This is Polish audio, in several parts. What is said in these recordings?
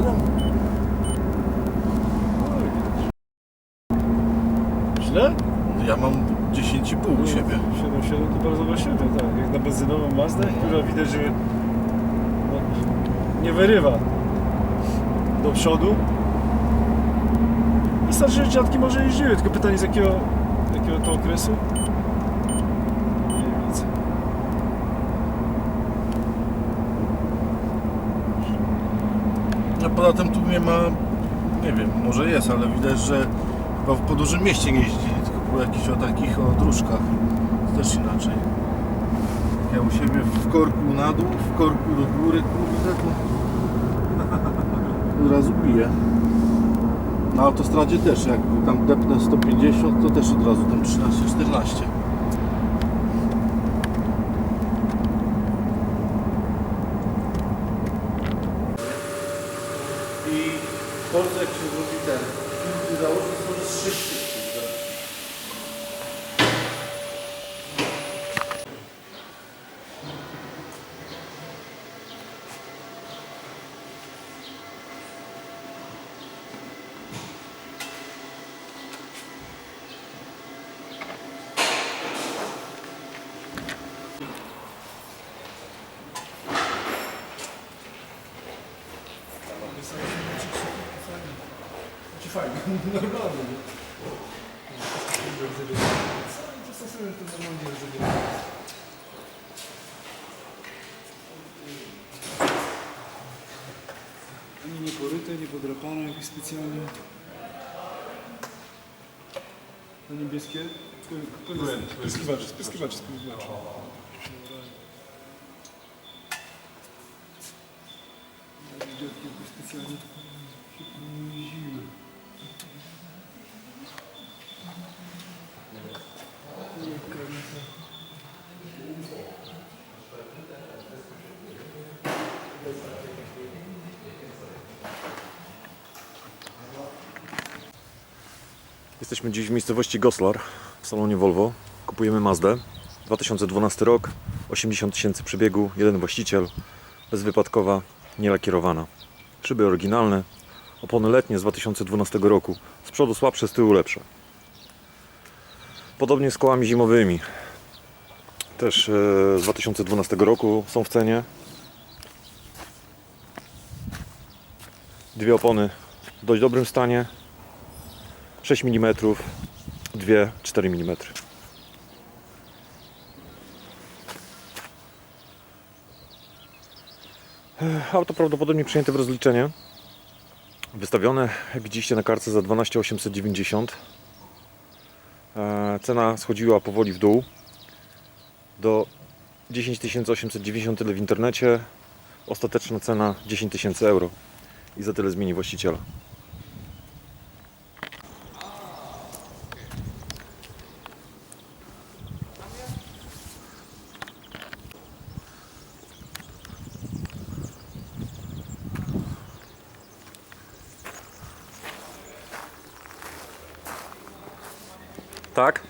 7? Źle? Ja mam 10,5 u siebie. 7,7 to bardzo właściwie, tak. Jak na benzynową Mazdę, która widać, że no, nie wyrywa do przodu. I starsze dziadki może jeździły, tylko pytanie z jakiego, jakiego to okresu? Nie widzę. No poza tym tu nie ma, nie wiem, może jest, ale widać, że chyba po dużym mieście nie jeździli, tylko po jakichś o takich o dróżkach. To też inaczej. Ja u siebie w korku na dół, w korku do góry, kurde, to od razu bije. Na autostradzie też, jak tam depnę 150, to też od razu tam 13-14. a outra. Fajnie, normalnie. Co stosują to normalnie Ani nie poryte, nie podrapane jakieś specjalnie. Na niebieskie? Spryskiwacz, spryskiwacz, spryskiwacz. Dziadki jakoś specjalnie się Jesteśmy dziś w miejscowości Goslar w salonie Volvo. Kupujemy Mazdę. 2012 rok, 80 tysięcy przebiegu, jeden właściciel, bezwypadkowa, nielakierowana. Szyby oryginalne, opony letnie z 2012 roku. Z przodu słabsze, z tyłu lepsze. Podobnie z kołami zimowymi. Też e, z 2012 roku są w cenie. Dwie opony w dość dobrym stanie. 6 mm, 2 4 mm. Auto prawdopodobnie przyjęte w rozliczenie. Wystawione, jak widzieliście na kartce, za 12 890. E, Cena schodziła powoli w dół do 10 890 tyle w internecie. Ostateczna cena 10 tysięcy euro. I za tyle zmieni właściciela. Tak?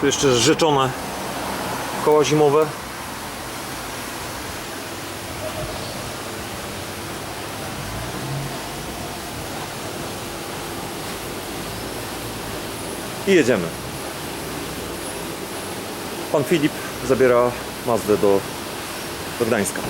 Tu jeszcze rzeczone koła zimowe. I jedziemy. Pan Filip zabiera Mazdę do, do Gdańska.